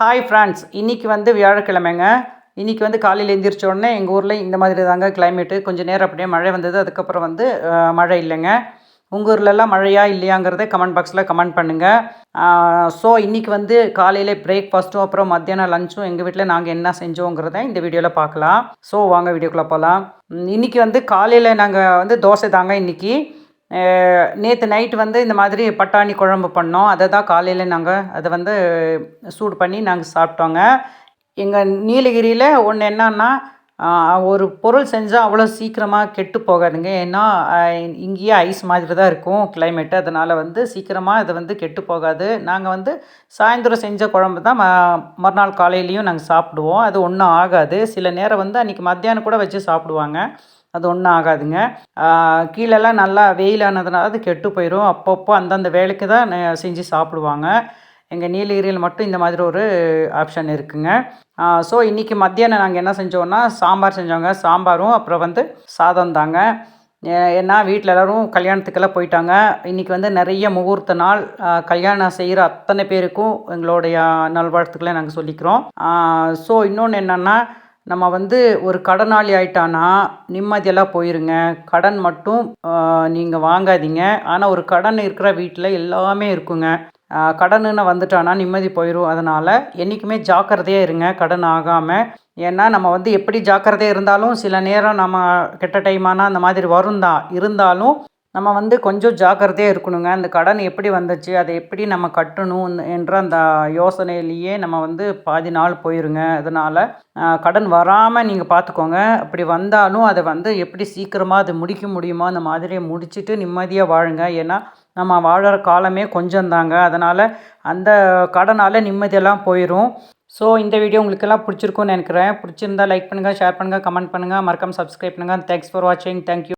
Hi friends இன்றைக்கி வந்து வியாழக்கிழமைங்க. இன்றைக்கி வந்து காலையில் எந்திரிச்ச உடனே எங்கள் ஊரில் இந்த மாதிரி தாங்க கிளைமேட்டு கொஞ்சம் நேரம் அப்படியே மழை வந்தது. அதுக்கப்புறம் வந்து மழை இல்லைங்க. உங்கள் ஊர்லலாம் மழையா இல்லையாங்கிறத கமெண்ட் பாக்ஸில் கமெண்ட் பண்ணுங்கள் ஸோ இன்றைக்கி வந்து காலையில் பிரேக்ஃபாஸ்ட்டும் அப்புறம் மத்தியானம் லஞ்சும் எங்கள் வீட்டில் நாங்கள் என்ன செஞ்சோங்கிறத இந்த வீடியோவில் பார்க்கலாம். ஸோ வாங்க வீடியோக்குள்ளே போகலாம் இன்றைக்கி வந்து காலையில் நாங்கள் வந்து தோசை தாங்க இன்றைக்கி நேற்று நைட் வந்து இந்த மாதிரி பட்டாணி குழம்பு பண்ணோம். அதை தான் காலையில் நாங்கள் அதை வந்து சூடு பண்ணி நாங்கள் சாப்பிட்டோங்க. எங்கள் நீலகிரியில் ஒன்று என்னன்னா ஒரு பொருள் செஞ்சால் அவ்வளோ சீக்கிரமாக கெட்டு போகாதுங்க. ஏன்னா இங்கேயே ஐஸ் மாதிரி தான் இருக்கும் கிளைமேட்டு அதனால் வந்து சீக்கிரமாக அது வந்து கெட்டு போகாது. நாங்கள் வந்து சாயந்தரம் செஞ்ச குழம்பு தான் ம- மறுநாள் காலையிலையும் நாங்கள் சாப்பிடுவோம். அது ஒன்றும் ஆகாது. சில நேரம் வந்து அன்றைக்கி மத்தியானம் கூட வச்சு சாப்பிடுவாங்க. அது ஒன்றும் ஆகாதுங்க. கீழெல்லாம் நல்லா வெயிலானதுனால அது கெட்டு போயிடும் அப்பப்போ அந்தந்த வேலைக்கு தான் செஞ்சு சாப்பிடுவாங்க. எங்கள் நீலகிரியில் மட்டும் இந்த மாதிரி ஒரு ஆப்ஷன் இருக்குங்க. ஸோ இன்றைக்கி மத்தியானம் நாங்கள் என்ன செஞ்சோன்னா சாம்பார் செஞ்சோங்க. சாம்பாரும் அப்புறம் வந்து சாதம் தாங்க. ஏன்னா வீட்டில் எல்லோரும் கல்யாணத்துக்கெல்லாம் போயிட்டாங்க. இன்றைக்கி வந்து நிறைய முகூர்த்த நாள் கல்யாணம் செய்கிற அத்தனை பேருக்கும் எங்களுடைய நல்வாழ்த்துக்களை நாங்கள் சொல்லிக்கிறோம். ஸோ இன்னொன்று என்னென்னா நம்ம வந்து ஒரு கடனாளி ஆயிட்டானா நிம்மதியெல்லாம் போயிருங்க. கடன் மட்டும் நீங்கள் வாங்காதீங்க. ஆனால் ஒரு கடன் இருக்கிற வீட்டில் எல்லாமே இருக்குங்க. கடனுன்னு வந்துட்டானா நிம்மதி போயிடும் அதனால் என்றைக்குமே ஜாக்கிரதையாக இருங்க. கடன் ஆகாமல் ஏன்னா நம்ம வந்து எப்படி ஜாக்கிரதையாக இருந்தாலும் சில நேரம் நம்ம கெட்ட டைம் ஆனால் அந்த மாதிரி வரும் தான் இருந்தாலும் நம்ம வந்து கொஞ்சம் ஜாக்கிரதையாக இருக்கணுங்க. அந்த கடன் எப்படி வந்துச்சு அதை எப்படி நம்ம கட்டணும் என்ற அந்த யோசனையிலேயே நம்ம வந்து பாதி நாள் போயிருங்க. அதனால் கடன் வராமல் நீங்கள் பார்த்துக்கோங்க அப்படி வந்தாலும் அதை வந்து எப்படி சீக்கிரமாக அதை முடிக்க முடியுமோ அந்த மாதிரியை முடிச்சுட்டு நிம்மதியாக வாழுங்க. ஏன்னா நம்ம வாழற காலமே கொஞ்சம் தாங்க. அதனால் அந்த கடனால் நிம்மதியெல்லாம் போயிடும் ஸோ இந்த வீடியோ உங்களுக்கெல்லாம் பிடிச்சிருக்கும்னு நினைக்கிறேன். பிடிச்சிருந்தா லைக் பண்ணுங்கள் ஷேர் பண்ணுங்கள் கமெண்ட் பண்ணுங்கள் மறக்காமல் சப்ஸ்கிரைப் பண்ணுங்கள் தேங்க்ஸ் ஃபார் வாட்சிங் தேங்க்யூ